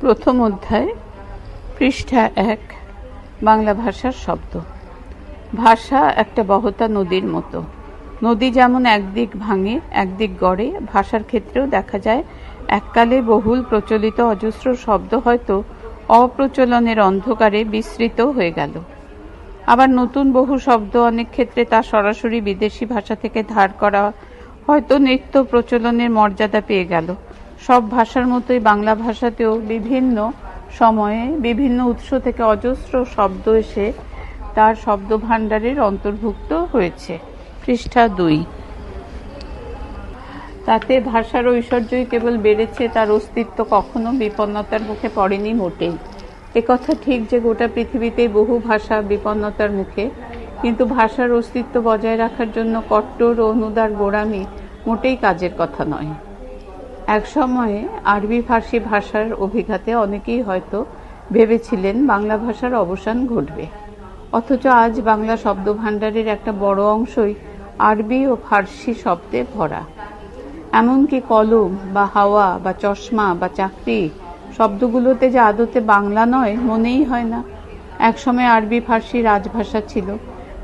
প্রথম অধ্যায়, পৃষ্ঠা এক, বাংলা ভাষার শব্দ। ভাষা একটা বহতা নদীর মতো। নদী যেমন একদিক ভাঙে, একদিক গড়ে, ভাষার ক্ষেত্রেও দেখা যায়, এককালে বহুল প্রচলিত অজস্র শব্দ হয়তো অপ্রচলনের অন্ধকারে বিস্তৃত হয়ে গেল। আবার নতুন বহু শব্দ অনেক ক্ষেত্রে তা সরাসরি বিদেশি ভাষা থেকে ধার করা হয়তো নিত্য প্রচলনের মর্যাদা পেয়ে গেল। সব ভাষার মতোই বাংলা ভাষাতেও বিভিন্ন সময়ে বিভিন্ন উৎস থেকে অজস্র শব্দ এসে তার শব্দ ভাণ্ডারের অন্তর্ভুক্ত হয়েছে। পৃষ্ঠা দুই। তাতে ভাষার ঐশ্বর্যই কেবল বেড়েছে, তার অস্তিত্ব কখনো বিপন্নতার মুখে পড়েনি মোটেই। একথা ঠিক যে গোটা পৃথিবীতেই বহু ভাষা বিপন্নতার মুখে, কিন্তু ভাষার অস্তিত্ব বজায় রাখার জন্য কট্টর ও অনুদার গোড়ামি মোটেই কাজের কথা নয়। এক সময়ে আরবি ফার্সি ভাষার অভিঘাতে অনেকেই হয়তো ভেবেছিলেন বাংলা ভাষার অবসান ঘটবে। অথচ আজ বাংলা শব্দভাণ্ডারের একটা বড় অংশই আরবি ও ফার্সি শব্দে ভরা। এমনকি কলম বা হাওয়া বা চশমা বা চাকরি শব্দগুলোতে যে আদতে বাংলা নয় মনেই হয় না। একসময় আরবি ফার্সি রাজভাষা ছিল,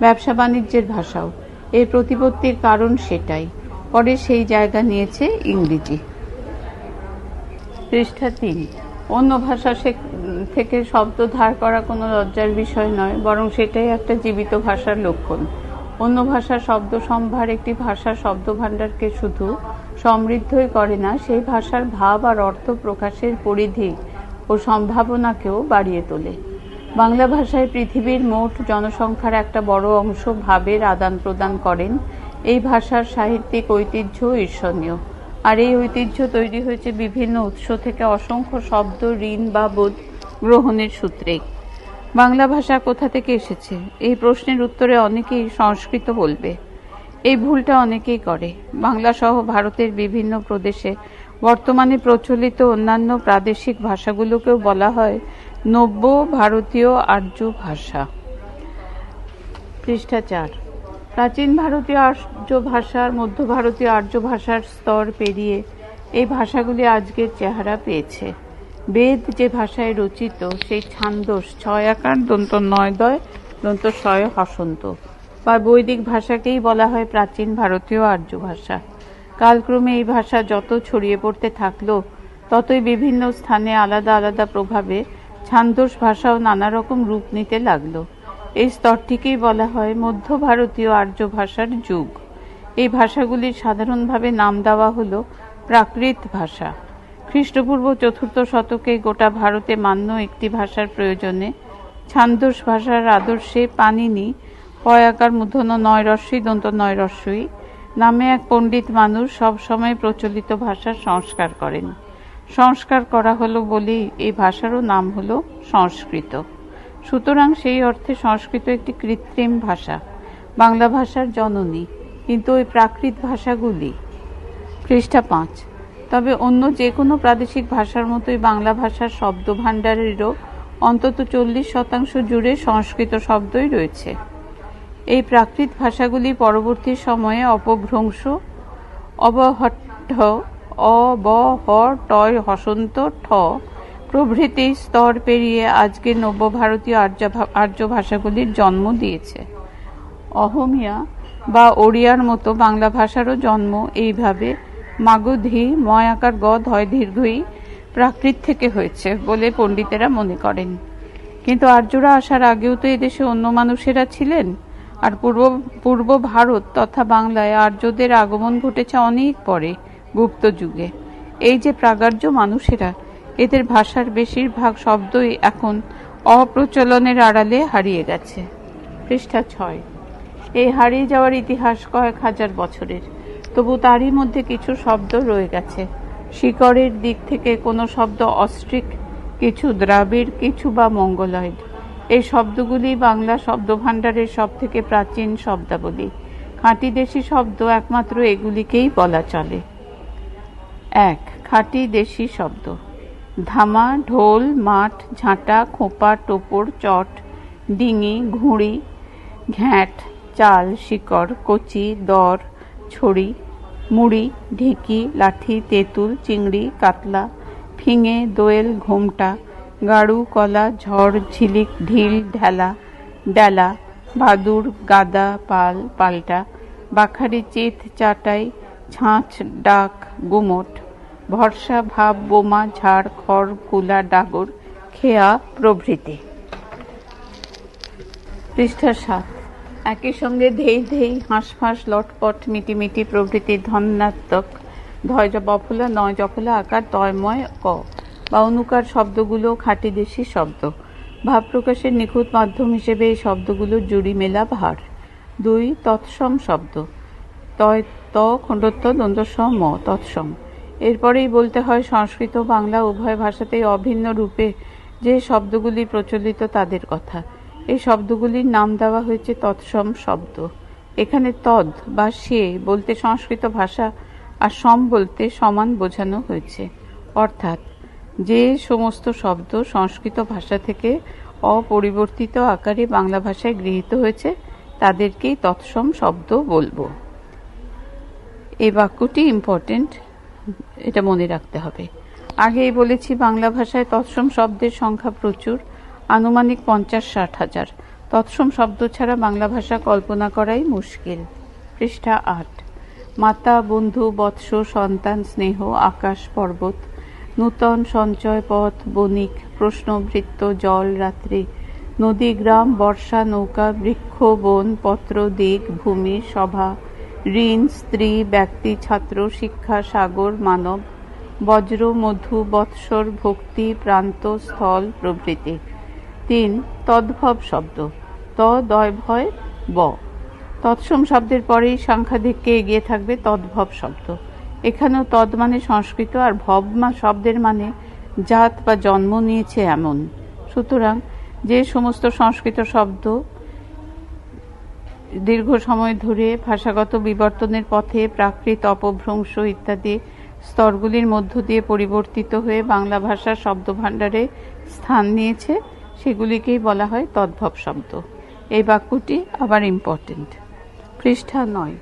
ব্যবসা বাণিজ্যের ভাষাও। এর প্রতিপত্তির কারণ সেটাই। পরে সেই জায়গা নিয়েছে ইংরেজি। পৃষ্ঠা তিন। অন্য ভাষা থেকে শব্দ ধার করা কোনো লজ্জার বিষয় নয়, বরং সেটাই একটা জীবিত ভাষার লক্ষণ। অন্য ভাষার শব্দ সম্ভার একটি ভাষার শব্দ ভাণ্ডারকে শুধু সমৃদ্ধই করে না, সেই ভাষার ভাব আর অর্থ প্রকাশের পরিধি ও সম্ভাবনাকেও বাড়িয়ে তোলে। বাংলা ভাষায় পৃথিবীর মোট জনসংখ্যার একটা বড় অংশ ভাবের আদান প্রদান করেন। এই ভাষার সাহিত্যিক ঐতিহ্য ঈর্ষণীয়। আর এই ঐতিহ্য তৈরি হয়েছে বিভিন্ন উৎস থেকে অসংখ্য শব্দ, ঋণ বা বোধ গ্রহণের সূত্রে। বাংলা ভাষা কোথা থেকে এসেছে? এই প্রশ্নের উত্তরে অনেকেই সংস্কৃত বলবে। এই ভুলটা অনেকেই করে। বাংলা সহ ভারতের বিভিন্ন প্রদেশে বর্তমানে প্রচলিত অন্যান্য প্রাদেশিক ভাষাগুলোকেও বলা হয় নব্য ভারতীয় আর্য ভাষা। পৃষ্ঠা চার। প্রাচীন ভারতীয় আর্য ভাষার, মধ্য ভারতীয় আর্য ভাষার স্তর পেরিয়ে এই ভাষাগুলি আজকের চেহারা পেয়েছে। বেদ যে ভাষায় রচিত, সেই ছান্দস ছয় আকার দন্ত নয় দয় দন্ত ছয় হসন্ত। বা বৈদিক ভাষাকেই বলা হয় প্রাচীন ভারতীয় আর্য ভাষা। কালক্রমে এই ভাষা যত ছড়িয়ে পড়তে থাকল, ততই বিভিন্ন স্থানে আলাদা আলাদা প্রভাবে ছান্দস ভাষাও নানা রকম রূপ নিতে লাগল। এই স্তরটিকেই বলা হয় মধ্য ভারতীয় আর্য ভাষার যুগ। এই ভাষাগুলির সাধারণভাবে নাম দেওয়া হলো প্রাকৃত ভাষা। খ্রিস্টপূর্ব চতুর্থ শতকে গোটা ভারতে মান্য একটি ভাষার প্রয়োজনে ছান্দস ভাষার আদর্শে পানিনি, পয়াকার মূর্ধন্য নয় রস্যই দন্ত নয় রস্যই নামে এক পণ্ডিত মানুষ সবসময় প্রচলিত ভাষার সংস্কার করেন। সংস্কার করা হলো বলেই এই ভাষারও নাম হলো সংস্কৃত। সুতরাং সেই অর্থে সংস্কৃত একটি কৃত্রিম ভাষা। বাংলা ভাষার জননী, কিন্তু ওই প্রাকৃত ভাষাগুলি। পৃষ্ঠা পাঁচ। তবে অন্য যে কোনো প্রাদেশিক ভাষার মতোই বাংলা ভাষার শব্দ ভাণ্ডারেরও অন্তত চল্লিশ শতাংশ জুড়ে সংস্কৃত শব্দই রয়েছে। এই প্রাকৃত ভাষাগুলি পরবর্তী সময়ে অপভ্রংশ, অবহট্ঠ অবহটয় হসন্ত, ঠ প্রভৃতি স্তর পেরিয়ে আজকে নব্যভারতীয় আর্য ভা- আর্য ভাষাগুলির জন্ম দিয়েছে। অহমিয়া বা ওড়িয়ার মতো বাংলা ভাষারও জন্ম এইভাবে মাগধি ময় আকার গ ধয় দীর্ঘই প্রাকৃত থেকে হয়েছে বলে পণ্ডিতেরা মনে করেন। কিন্তু আর্যরা আসার আগেও তো এদেশে অন্য মানুষেরা ছিলেন। আর পূর্ব পূর্ব ভারত তথা বাংলায় আর্যদের আগমন ঘটেছে অনেক পরে গুপ্ত যুগে। এই যে প্রাগার্য মানুষেরা এদের ভাষার বেশিরভাগ শব্দই এখন অপ্রচলনের আড়ালে হারিয়ে গেছে। পৃষ্ঠা ছয়। এই হারিয়ে যাওয়ার ইতিহাস কয়েক হাজার বছরের। তবু তারই মধ্যে কিছু শব্দ রয়ে গেছে। শিকড়ের দিক থেকে কোনো শব্দ অস্ট্রিক, কিছু দ্রাবিড়, কিছু বা মঙ্গলয়েড। এই শব্দগুলি বাংলা শব্দভাণ্ডারের সব থেকে প্রাচীন শব্দাবলী। খাঁটি দেশি শব্দ একমাত্র এগুলিকেই বলা চলে। এক, খাঁটি দেশি শব্দ। ধামা, ঢোল, মাঠ, ঝাঁটা, খোঁপা, টোপর, চট, ডিঙি, ঘুড়ি, ঘ্যাঁট, চাল, শিকড়, কচি, দর ছড়ি মুড়ি, ঢেঁকি, লাঠি, তেঁতুল, চিংড়ি, কাতলা, ফিঙে, দোয়েল, ঘোমটা, গাড়ু, কলা, ঝড়, ঝিলিক, ঢিল, ঢেলা, ডেলা, বাদুর, গাদা, পাল, পাল্টা, বাখারি, চিত, চাটাই, ছাঁচ, ডাক, গুমট। ভরসা, ভাব, বোমা, ঝাড়, খড়, কুলা, ডাগর, খেয়া প্রভৃতি। পৃষ্ঠা সাত। একই সঙ্গে ধেই ধেই, হাঁসফাঁস, লটপট, মিটিমিটি প্রভৃতি, ধন্যাত্মক, ধয় বফলা, নয় জফলা আকার তয়ময় ক। বা অনুকার শব্দগুলো খাঁটি দেশি শব্দ। ভাব প্রকাশের নিখুঁত মাধ্যম হিসেবে এই শব্দগুলো জুড়ি মেলা ভার। দুই, তৎসম শব্দ। তয়, ত, খণ্ডত্ব, দ্বন্দ্ব ম, তৎসম। এরপরেই বলতে হয়, সংস্কৃত বাংলা উভয় ভাষাতেই অভিন্ন রূপে যে শব্দগুলি প্রচলিত তাদের কথা। এই শব্দগুলির নাম দেওয়া হয়েছে তৎসম শব্দ। এখানে তদ বা সে বলতে সংস্কৃত ভাষা আর সম বলতে সমান বোঝানো হয়েছে। অর্থাৎ যে সমস্ত শব্দ সংস্কৃত ভাষা থেকে অপরিবর্তিত আকারে বাংলা ভাষায় গৃহীত হয়েছে, তাদেরকেই তৎসম শব্দ বলব। এই বাক্যটি ইম্পর্টেন্ট এটা মনে রাখতে হবে। আগেই বলেছি, বাংলা ভাষায় তৎসম শব্দের সংখ্যা প্রচুর, আনুমানিক পঞ্চাশ ষাট হাজার। তৎসম শব্দ ছাড়া বাংলা ভাষা কল্পনা করাই মুশকিল। পৃষ্ঠা আট। মাতা, বন্ধু, বৎস, সন্তান, স্নেহ, আকাশ, পর্বত, নূতন, সঞ্চয়, পথ, বণিক প্রশ্নবৃত্ত জল, রাত্রি, নদী, গ্রাম, বর্ষা, নৌকা, বৃক্ষ, বন, পত্র, দিক, ভূমি, সভা ঋণ, স্ত্রী, ব্যক্তি, ছাত্র, শিক্ষা, সাগর, মানব, বজ্র, মধু, বৎসর, ভক্তি, প্রান্ত, স্থল, প্রভৃতি। তিন, তদ্ভব শব্দ। ত, দয়, ভয়, ব। তৎসম শব্দের পরেই সাংখ্যাধিককে এগিয়ে থাকবে তদ্ভব শব্দ। এখানেও তদ মানে সংস্কৃত আর ভব মা শব্দের মানে জাত বা জন্ম নিয়েছে এমন। সুতরাং যে সমস্ত সংস্কৃত শব্দ দীর্ঘ সময় ধরে ভাষাগত বিবর্তনের পথে প্রাকৃত অপভ্রংশ ইত্যাদি স্তরগুলির মধ্য দিয়ে পরিবর্তিত হয়ে বাংলা ভাষার শব্দভাণ্ডারে স্থান নিয়েছে, সেগুলিকেই বলা হয় তদ্ভব শব্দ। এই বাক্যটি আবার ইম্পর্টেন্ট পৃষ্ঠা নয়।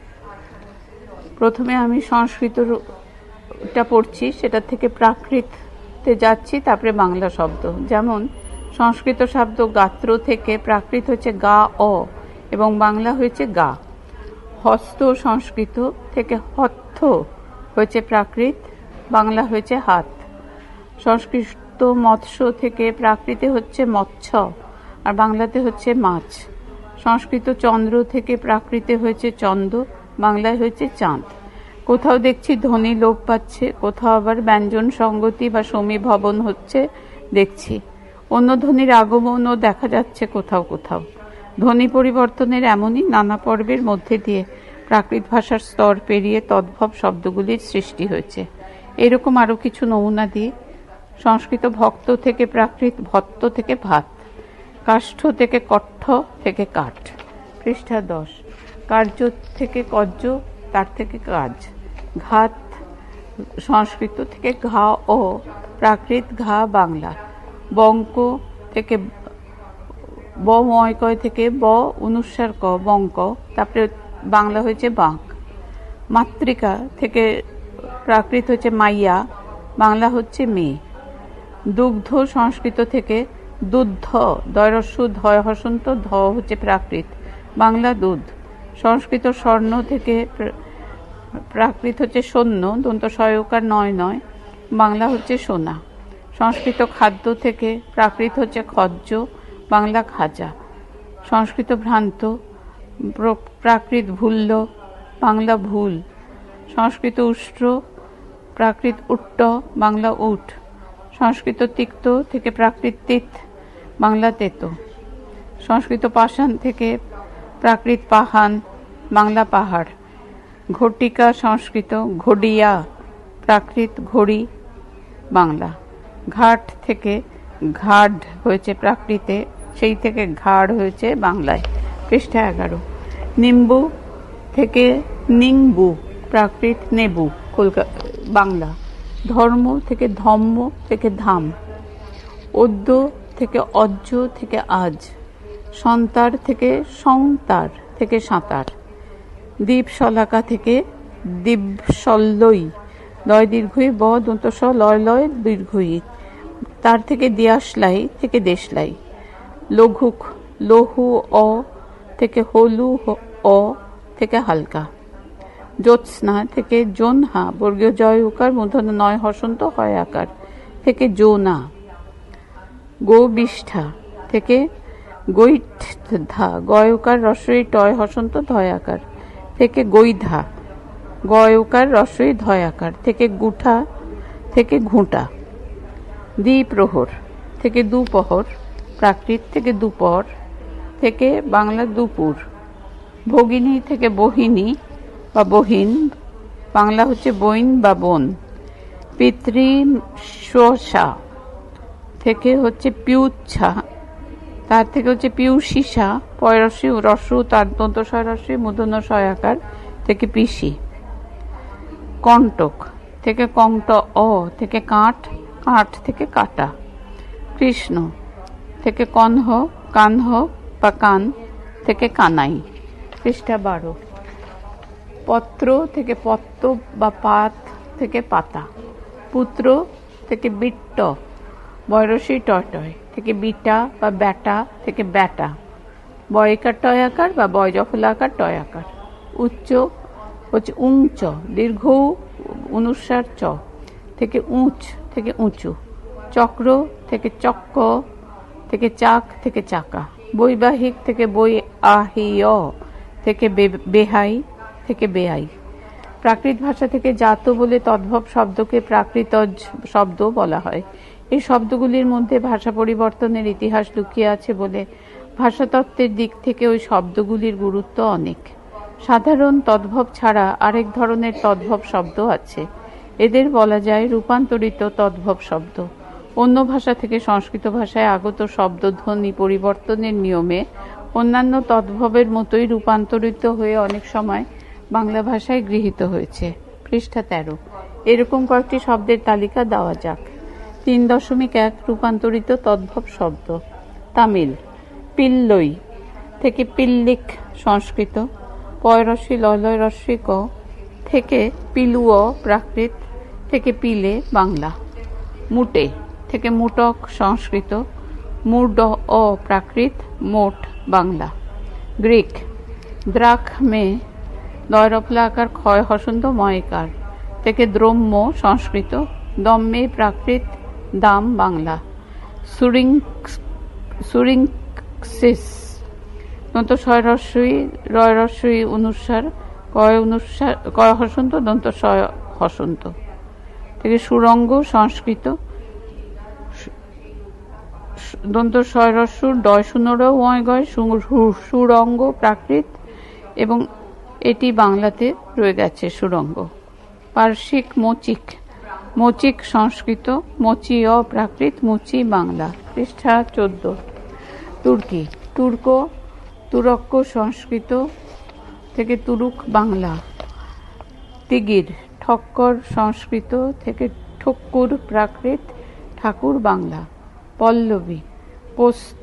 প্রথমে আমি সংস্কৃতটা পড়ছি, সেটা থেকে প্রাকৃতে যাচ্ছি, তারপরে বাংলা শব্দ। যেমন, সংস্কৃত শব্দ গাত্র থেকে প্রাকৃত হচ্ছে গা অ এবং বাংলা হয়েছে গা। হস্ত সংস্কৃত থেকে হত্থ হয়েছে প্রাকৃত, বাংলা হয়েছে হাত। সংস্কৃত মৎস্য থেকে প্রাকৃতে হচ্ছে মৎস্য, আর বাংলাতে হচ্ছে মাছ। সংস্কৃত চন্দ্র থেকে প্রাকৃতে হয়েছে চন্দ্র, বাংলায় হয়েছে চাঁদ। কোথাও দেখছি ধ্বনি লোপ পাচ্ছে, কোথাও আবার ব্যঞ্জন সঙ্গতি বা সমীভবন হচ্ছে, দেখছি। অন্য ধ্বনির আগমনও দেখা যাচ্ছে কোথাও কোথাও। ধ্বনি পরিবর্তনের এমনই নানা পর্বের মধ্যে দিয়ে প্রাকৃত ভাষার স্তর পেরিয়ে তদ্ভব শব্দগুলির সৃষ্টি হয়েছে। এরকম আরও কিছু নমুনা দিয়ে সংস্কৃত ভক্ত থেকে প্রাকৃত ভত্ত থেকে ভাত, কাষ্ঠ থেকে কঠ্ঠ থেকে কাঠ, পৃষ্ঠা দশ, কার্য থেকে কর্য, তার থেকে কাজ, ঘাত, সংস্কৃত থেকে ঘা ও প্রাকৃত ঘা বাংলা, বঙ্ক থেকে ব ময়কয় থেকে ব অনুস্বার ক বঙ্ক তারপরে বাংলা হয়েছে বাঁক। মাতৃকা থেকে প্রাকৃত হচ্ছে মাইয়া, বাংলা হচ্ছে মেয়ে দুগ্ধ সংস্কৃত থেকে দুধ দয়রস্যু ধয় হসন্ত, ধ হচ্ছে প্রাকৃত, বাংলা দুধ। সংস্কৃত স্বর্ণ থেকে প্রাকৃত হচ্ছে সৈন্য, দন্ত সয়কার নয় নয়, বাংলা হচ্ছে সোনা। সংস্কৃত খাদ্য থেকে প্রাকৃত হচ্ছে খজ্জ বাংলা খাজা। সংস্কৃত ভ্রান্ত প্রাকৃত ভুল্য বাংলা ভুল। সংস্কৃত উষ্ট্র, প্রাকৃত উট্ট, বাংলা উঠ সংস্কৃত তিক্ত থেকে প্রাকৃত তিত, বাংলা তেতো। সংস্কৃত পাষাণ থেকে প্রাকৃত পাহান, বাংলা পাহাড়। ঘটিকা সংস্কৃত ঘডিয়া প্রাকৃত ঘড়ি, বাংলা। ঘাট থেকে ঘাট হয়েছে প্রাকৃতে। সেই থেকে ঘাড় হয়েছে বাংলায়, পৃষ্ঠা এগারো। নিম্বু থেকে নিংবু প্রাকৃত নেবু কলকাতা বাংলা। ধর্ম থেকে ধম্ম থেকে ধাম। অদ্য থেকে অজ্জ থেকে আজ। সন্তার থেকে সংতার থেকে সাঁতার। দ্বীপ শলাকা থেকে দ্বীপশল্যই লয় দীর্ঘই ব দন্ত লয় লয় দীর্ঘই। তার থেকে দিয়াশলাই থেকে দেশলাই। লঘুক, লহু, অ, থেকে হলু অ, থেকে হালকা। জ্যোৎস্না থেকে জোনহা, বর্গীয় জয় উকার মূর্ধন্য নয় হসন্ত হয় আকার থেকে জোনা। গোবিষ্ঠা থেকে গৈঠধা গয়কার রসই টয় হসন্ত ধয় আকার থেকে গৈধা গয়কার রসই ধয় আকার থেকে গুঠা থেকে ঘুঁটা। দ্বিপ্রহর থেকে দুপহর প্রাকৃত থেকে দুপর থেকে বাংলা দুপুর। ভগিনী থেকে বহিনী বা বহিন। বাংলা হচ্ছে বইন বা বোন। পিতৃ শোষা থেকে হচ্ছে পিউচ্ছা। তার থেকে হচ্ছে পিউসিসা পয়রসি, রসু, তার দন্ত রসি মূর্ধন্য থেকে পিসি। কণ্টক থেকে কণ্ট অ থেকে কাঠ কাঠ থেকে কাটা। কৃষ্ণ থেকে কনহ কানহ বা কান থেকে কানাই। পৃষ্ঠা বারো। পত্র থেকে পত্ত বা পাত থেকে পাতা। পুত্র থেকে বিট্ট বয়রসী টয়টয় থেকে বিটা বা ব্যাটা থেকে ব্যাটা। বয়কার টয়াকার বা বয় জফলাকার টয়াকার উচ্চ হচ্ছে উঞ্চ দীর্ঘ অনুসার চ থেকে উঁচ থেকে উঁচু। চক্র থেকে চক্ক থেকে চাক থেকে চাকা, বৈবাহিক থেকে বই আহিয় থেকে বেহাই থেকে বেআই প্রাকৃত ভাষা থেকে জাত বলে তদ্ভব শব্দকে প্রাকৃতজ শব্দ বলা হয়। এই শব্দগুলির মধ্যে ভাষা পরিবর্তনের ইতিহাস লুকিয়ে আছে বলে ভাষাতত্ত্বের দিক থেকে ওই শব্দগুলির গুরুত্ব অনেক। সাধারণ তদ্ভব ছাড়া আরেক ধরনের তদ্ভব শব্দ আছে। এদের বলা যায় রূপান্তরিত তদ্ভব শব্দ। অন্য ভাষা থেকে সংস্কৃত ভাষায় আগত শব্দধ্বনি পরিবর্তনের নিয়মে অন্যান্য তদ্ভবের মতোই রূপান্তরিত হয়ে অনেক সময় বাংলা ভাষায় গৃহীত হয়েছে। পৃষ্ঠা তেরো। এরকম কয়েকটি শব্দের তালিকা দেওয়া যাক। তিন দশমিক এক রূপান্তরিত তদ্ভব শব্দ। তামিল। পিল্লই থেকে পিল্লিক সংস্কৃত। পয়রসী ললয় ক থেকে পিলুয় প্রাকৃত থেকে পিলে বাংলা। মুটে। থেকে মুটক সংস্কৃত মুড অ প্রাকৃত, মোট বাংলা। গ্রিক দ্রাখমে দয়রফলা আকার ক্ষয় হসন্ত, ময়কার থেকে দ্রম্য সংস্কৃত, দম্মে প্রাকৃত, দাম বাংলা। সুরিং সুরিংসিস দন্ত ছয় রস্যই রয় রস্যই অনুসার কয় অনুসার কয় হসন্ত দন্ত ছয় হসন্ত থেকে সুরঙ্গ সংস্কৃত দন্ত ছয় রস্যুর ডয় শূন্যর ওয় সুরঙ্গ, প্রাকৃত, এবং এটি বাংলাতে রয়ে গেছে সুরঙ্গ। পার্শ্বিক মচিক মচিক সংস্কৃত, মচি অ প্রাকৃত, মুচি বাংলা। পৃষ্ঠা চোদ্দ। তুর্কি, তুর্ক তুরক্ক সংস্কৃত থেকে তুরুক বাংলা। তিগির, ঠক্কর সংস্কৃত থেকে ঠক্কুর প্রাকৃত, ঠাকুর বাংলা। পল্লবী পোস্ত,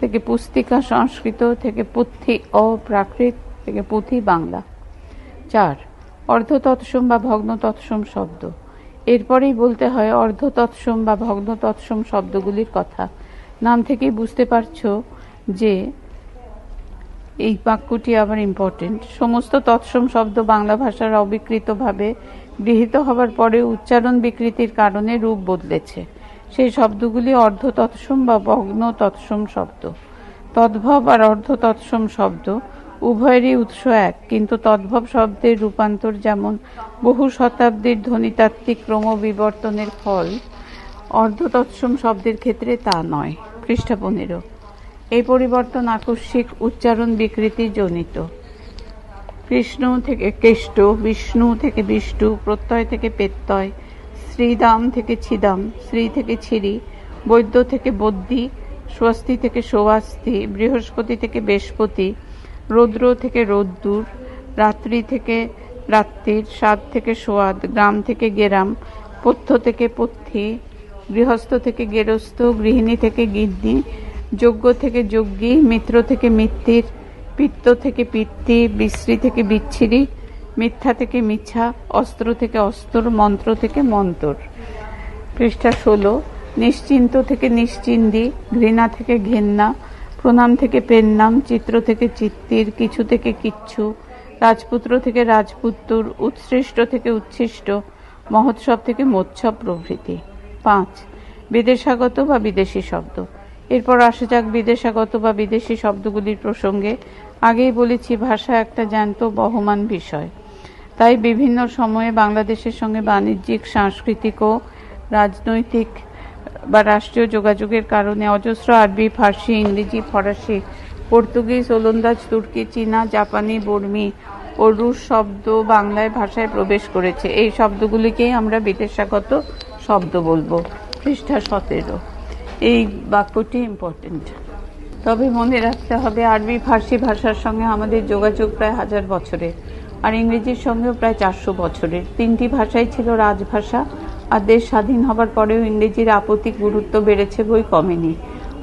থেকে পুস্তিকা সংস্কৃত, থেকে পুথি অপ্রাকৃত থেকে পুঁথি বাংলা। চার অর্ধ তৎসম বা ভগ্ন তৎসম শব্দ। এরপরেই বলতে হয় অর্ধ তৎসম বা ভগ্ন তৎসম শব্দগুলির কথা। নাম থেকেই বুঝতে পারছ যে এই বাক্যটি আবার ইম্পর্টেন্ট সমস্ত তৎসম শব্দ বাংলা ভাষার অবিকৃতভাবে গৃহীত হবার পরে উচ্চারণ বিকৃতির কারণে রূপ বদলেছে। সেই শব্দগুলি অর্ধ তৎসম বা ভগ্ন তৎসম শব্দ। তদ্ভব আর অর্ধ তৎসম শব্দ উভয়েরই উৎস এক, কিন্তু তদ্ভব শব্দের রূপান্তর যেমন বহু শতাব্দীর ধ্বনিতাত্ত্বিক ক্রমবিবর্তনের ফল অর্ধ তৎসম শব্দের ক্ষেত্রে তা নয়। পৃষ্ঠা পনেরো। এই পরিবর্তন আকস্মিক উচ্চারণ বিকৃতি জনিত। কৃষ্ণ থেকে কেষ্ট, বিষ্ণু থেকে বিষ্ণু, প্রত্যয় থেকে পেত্যয় শ্রীদাম থেকে ছিদাম, শ্রী থেকে ছিরি, বৈদ্য থেকে বদ্যি, স্বস্তি থেকে সোয়াস্তি, বৃহস্পতি থেকে বৃহস্পতি, রৌদ্র থেকে রোদ্দুর, রাত্রি থেকে রাত্রির স্বাদ থেকে সোয়াদ, গ্রাম থেকে গেরাম, পথ্য থেকে পথ্যি, গৃহস্থ থেকে গেরস্থ, গৃহিণী থেকে গিন্নি, যজ্ঞ থেকে যজ্ঞী, মিত্র থেকে মিত্তির, পিত্ত থেকে পিত্তি, বিশ্রী থেকে বিচ্ছিরি মিথ্যা থেকে মিথ্যা, অস্ত্র থেকে অস্ত্র, মন্ত্র থেকে মন্তর। পৃষ্ঠা ষোলো, নিশ্চিন্ত থেকে নিশ্চিন্দি ঘৃণা থেকে ঘেন্না প্রণাম থেকে পেন্নাম চিত্র থেকে চিত্তির, কিছু থেকে কিচ্ছু, রাজপুত্র থেকে রাজপুত্তুর, উৎসৃষ্ট থেকে উচ্ছিষ্ট মহোৎসব থেকে মোৎসব প্রভৃতি। পাঁচ, বিদেশাগত বা বিদেশি শব্দ। এরপর আসা যাক বিদেশাগত বা বিদেশি শব্দগুলির প্রসঙ্গে। আগেই বলেছি, ভাষা একটা জ্যান্ত, বহমান বিষয়। তাই বিভিন্ন সময়ে বাংলাদেশের সঙ্গে বাণিজ্যিক, সাংস্কৃতিক ও রাজনৈতিক বা রাষ্ট্রীয় যোগাযোগের কারণে অজস্র আরবি, ফার্সি, ইংরেজি, ফরাসি, পর্তুগিজ, ওলন্দাজ, তুর্কি, চীনা, জাপানি, বর্মী ও রুশ শব্দ বাংলায় ভাষায় প্রবেশ করেছে। এই শব্দগুলিকেই আমরা বিদেশাগত শব্দ বলব, পৃষ্ঠা সতেরো। এই বাক্যটি ইম্পর্টেন্ট তবে মনে রাখতে হবে আরবি ফার্সি ভাষার সঙ্গে আমাদের যোগাযোগ প্রায় হাজার বছরের। আর ইংরেজির সঙ্গেও প্রায় চারশো বছরের। তিনটি ভাষাই ছিল রাজভাষা, আর দেশ স্বাধীন হবার পরেও ইংরেজির আপত্তিক গুরুত্ব বেড়েছে বই কমেনি।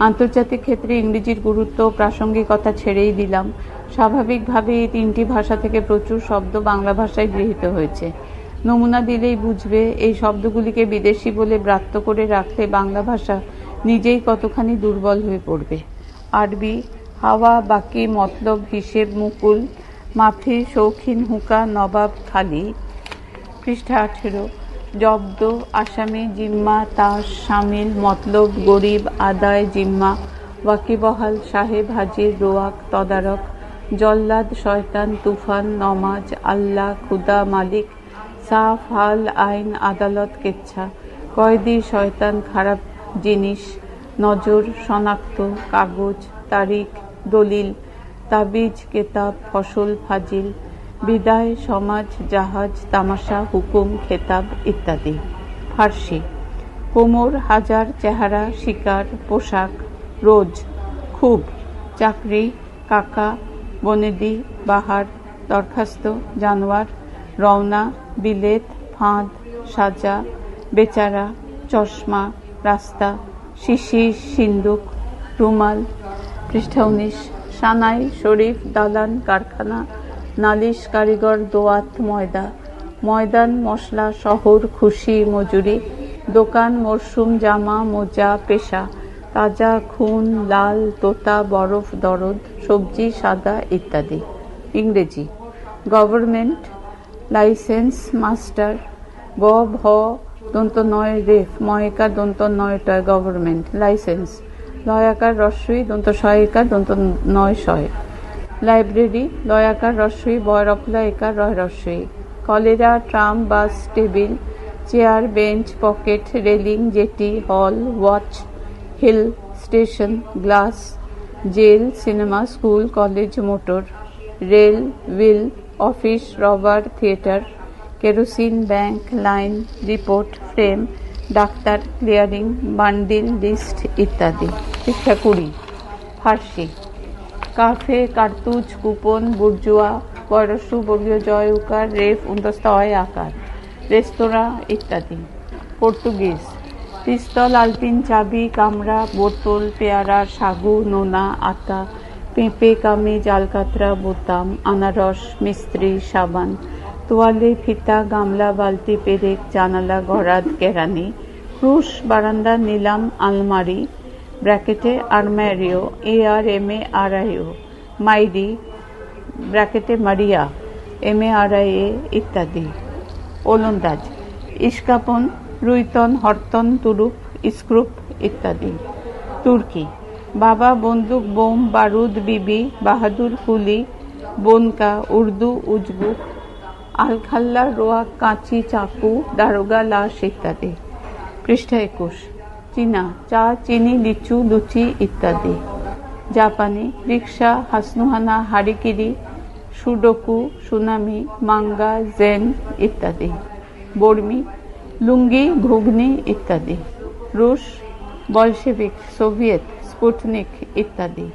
আন্তর্জাতিক ক্ষেত্রে ইংরেজির গুরুত্ব প্রাসঙ্গিকতা ছেড়েই দিলাম। স্বাভাবিকভাবে এই তিনটি ভাষা থেকে প্রচুর শব্দ বাংলা ভাষায় গৃহীত হয়েছে। নমুনা দিলেই বুঝবে, এই শব্দগুলিকে বিদেশি বলে ব্রাত্য করে রাখলে বাংলা ভাষা নিজেই কতখানি দুর্বল হয়ে পড়বে। আরবি, হাওয়া, বাকি, মতলব, হিসেব, মুকুল মাফি, শৌখিন, হুকা, নবাব, খালি। পৃষ্ঠা আঠেরো। জব্দ, আসামি, জিম্মা তাস সামিল মতলব, গরিব, আদায়, জিম্মা, ওয়াকিবহাল, সাহেব, হাজির, রোয়াক, তদারক, জল্লাদ, শয়তান, তুফান, নমাজ, আল্লাহ, খুদা, মালিক, সাফ, হাল, আইন, আদালত, কেচ্ছা। কয়েদি, শয়তান, খারাপ জিনিস, নজর, শনাক্ত, কাগজ, তারিখ, দলিল তাবিজ, কেতাব, ফসল, ফাজিল, বিদায়, সমাজ, জাহাজ, তামাশা, হুকুম, খেতাব ইত্যাদি। ফার্সি। কোমর, হাজার, চেহারা, শিকার, পোশাক, রোজ, খুব, চাকরি, কাকা, বনেদি, বাহার, দরখাস্ত, জানোয়ার, রওনা, বিলেত, ফাঁদ, সাজা, বেচারা, চশমা, রাস্তা, শিশির, সিন্দুক, রুমাল, পৃষ্ঠা উনিশ। সানাই, শরীফ, দালান, কারখানা, নালিশ, কারিগর, দোয়াত, ময়দা। ময়দান, মশলা, শহর, খুশি, মজুরি। দোকান মরশুম জামা, মোজা, পেশা। তাজা, খুন, লাল, তোতা, বরফ, দরদ, সবজি, সাদা ইত্যাদি। ইংরেজি। Government, licence, master. গ, ভ দন্ত নয় রেফ ময়কার দন্ত নয়টায় গভর্নমেন্ট লাইসেন্স লয়াকার রস্বই দন্ত সহায়িকা, দন্ত নয় শয় লাইব্রেরি, লয়াকার রস্বই বয় রফলা একার রয় রস্বই cholera, tram, bus, table, chair, bench, pocket, railing, jetty, hall, watch, hill station, glass, jail, cinema, school, college, motor, rail, will, office, rubber, theatre, kerosene, bank, line, report, frame doctor, clearing, bundle, list ইত্যাদি। শিক্ষা কুড়ি, ফার্সি। Cafe, কার্তুজ, coupon, bourgeois বয়রস্য বর্গীয় জয়, উকার, রেফ উন্তস্ত অয়, আকার, রেস্তোরাঁ ইত্যাদি। পর্তুগিজ, পিস্তল, আলপিন, চাবি, কামরা, বোতল, পেয়ারা, সাগু, নোনা, আতা, পেঁপে কামি জালকাতরা বোতাম, আনারস, মিস্ত্রি, সাবান তোয়ালে ফিতা, গামলা, বালতি, পেরেক, জানালা গরাদ কেরানি ক্রুশ, বারান্দা, নিলাম, আলমারি, ব্র্যাকেটে আর্ম্যারিও এ আর এম এ আর ও মাইরি, ব্র্যাকেটে মারিয়া, M A R I A ইত্যাদি। ওলন্দাজ, ইস্কাপন, রুইতন, হরতন, তুরুপ স্ক্রুপ ইত্যাদি। তুর্কি, বাবা, বন্দুক, বোম, বারুদ, বিবি, বাহাদুর, কুলি, বনকা, উর্দু, উজবুক আলখাল্লা রোয়া, কাঁচি, চাকু, দারোগা, লাশ ইত্যাদি। পৃষ্ঠা একুশ। চীনা, চা, চিনি, লিচু, লুচি ইত্যাদি। জাপানি রিক্সা হাসনুহানা হারিকিরি সুডোকু, সুনামি, মাঙ্গা, জেন ইত্যাদি। বর্মি, লুঙ্গি, ঘুগনি ইত্যাদি। রুশ, বলশেভিক, সোভিয়েত, স্পুটনিক ইত্যাদি।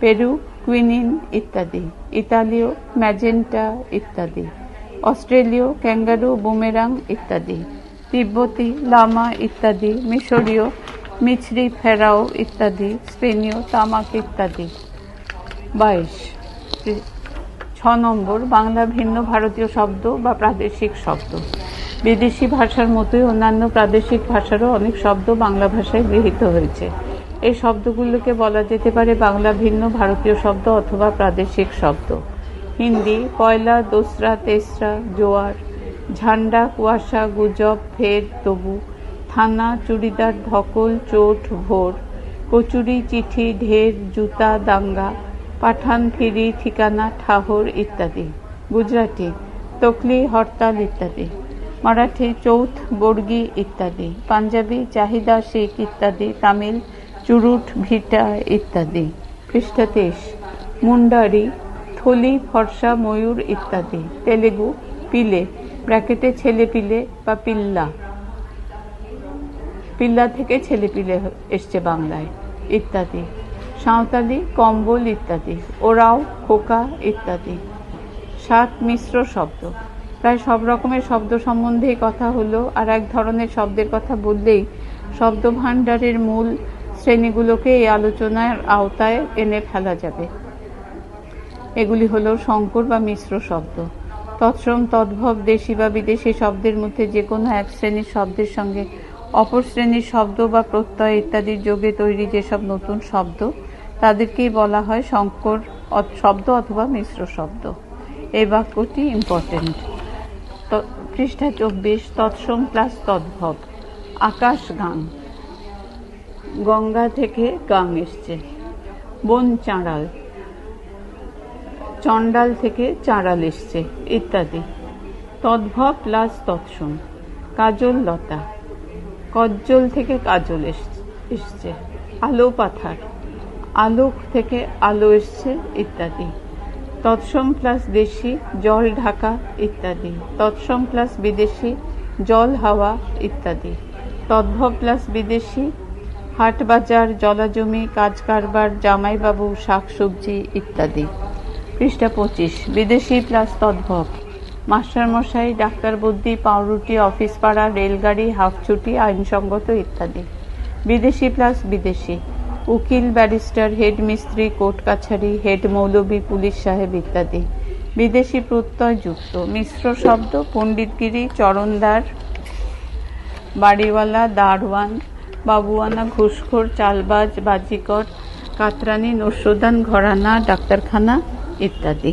পেরু, কুইনিন ইত্যাদি। ইতালীয়, ম্যাজেন্টা ইত্যাদি। অস্ট্রেলীয়, ক্যাঙ্গারু, বুমেরাং ইত্যাদি। তিব্বতি, লামা ইত্যাদি, মিশরীয়, মিছরি, ফেরাও ইত্যাদি, স্পেনীয়, তামাক ইত্যাদি। বাইশ। ছ নম্বর, বাংলা ভিন্ন ভারতীয় শব্দ বা প্রাদেশিক শব্দ। বিদেশি ভাষার মতোই অন্যান্য প্রাদেশিক ভাষারও অনেক শব্দ বাংলা ভাষায় গৃহীত হয়েছে। এই শব্দগুলোকে বলা যেতে পারে বাংলা ভিন্ন ভারতীয় শব্দ অথবা প্রাদেশিক শব্দ। হিন্দি, পয়লা, দোসরা, তেসরা, জোয়ার, ঝান্ডা, কুয়াশা, গুজব, ফের, তবু, থানা, চুড়িদার, ধকল, চোট, ভোর, কচুরি, চিঠি, ঢের, জুতা, দাঙ্গা, পাঠান, ফিরি, ঠিকানা, ঠাহর ইত্যাদি, গুজরাটি, তকলি, হরতাল ইত্যাদি, মারাঠি, চৌথ, বর্গি ইত্যাদি, পাঞ্জাবি, চাহিদা, শিখ ইত্যাদি, তামিল, চুরুট, ভিটা ইত্যাদি, পৃষ্ঠা মুন্ডারি থলি ফর্সা, ময়ূর ইত্যাদি। তেলেগু, পিলে, ব্র্যাকেটে ছেলে পিলে বা পিল্লা। পিল্লা থেকে ছেলে পিলে এসছে বাংলায়, ইত্যাদি। সাঁওতালি, কম্বল ইত্যাদি, ওরাও, খোকা ইত্যাদি। সাত মিশ্র শব্দ। প্রায় সব রকমের শব্দ সম্বন্ধেই কথা হলো আর এক ধরনের শব্দের কথা বললেই শব্দ ভাণ্ডারের মূল শ্রেণীগুলোকে এই আলোচনার আওতায় এনে ফেলা যাবে। এগুলি হলো সংকর বা মিশ্র শব্দ। তৎসম, তদ্ভব, দেশি বা বিদেশি শব্দের মধ্যে যে কোনো এক শ্রেণির শব্দের সঙ্গে অপর শ্রেণির শব্দ বা প্রত্যয় ইত্যাদির যোগে তৈরি যেসব নতুন শব্দ, তাদেরকেই বলা হয় সংকর শব্দ অথবা মিশ্র শব্দ। এই বাক্যটি ইম্পর্টেন্ট পৃষ্ঠা চব্বিশ, তৎসম প্লাস তদ্ভব, আকাশ গান। গঙ্গা থেকে গাং এসছে। বন চাঁড়াল চণ্ডাল থেকে চাঁড়াল এসছে, ইত্যাদি। তদ্ভব প্লাস তৎসম। কাজল লতা। কজ্জল থেকে কাজল এস- এসছে। আলো পাথার। আলোক থেকে আলো এসছে, ইত্যাদি। তৎসম প্লাস দেশি, জল ঢাকা, ইত্যাদি। তৎসম প্লাস বিদেশি, জল হাওয়া, ইত্যাদি। তদ্ভব প্লাস বিদেশি হাট বাজার জলাজমি কাজ কারবার জামাইবাবু, শাকসবজি, ইত্যাদি। পৃষ্ঠা পঁচিশ, বিদেশি প্লাস তদ্ভব। মাস্টারমশাই, ডাক্তার বুদ্ধি, পাউরুটি, অফিস পাড়া রেলগাড়ি হাফ ছুটি আইনসঙ্গত ইত্যাদি। বিদেশি প্লাস বিদেশি। উকিল, ব্যারিস্টার হেড মিস্ত্রি কোর্ট কাছারি, হেড মৌলবী, পুলিশ সাহেব ইত্যাদি। বিদেশি প্রত্যয় যুক্ত। মিশ্র শব্দ, পণ্ডিতগিরি, চরণদার, বাড়িওয়ালা দারওয়ান বাবুয়ানা, ঘুষখোর, চালবাজ, বাজিকর, কাতরানি, নস্যদান, ঘরানা, ডাক্তারখানা ইত্যাদি।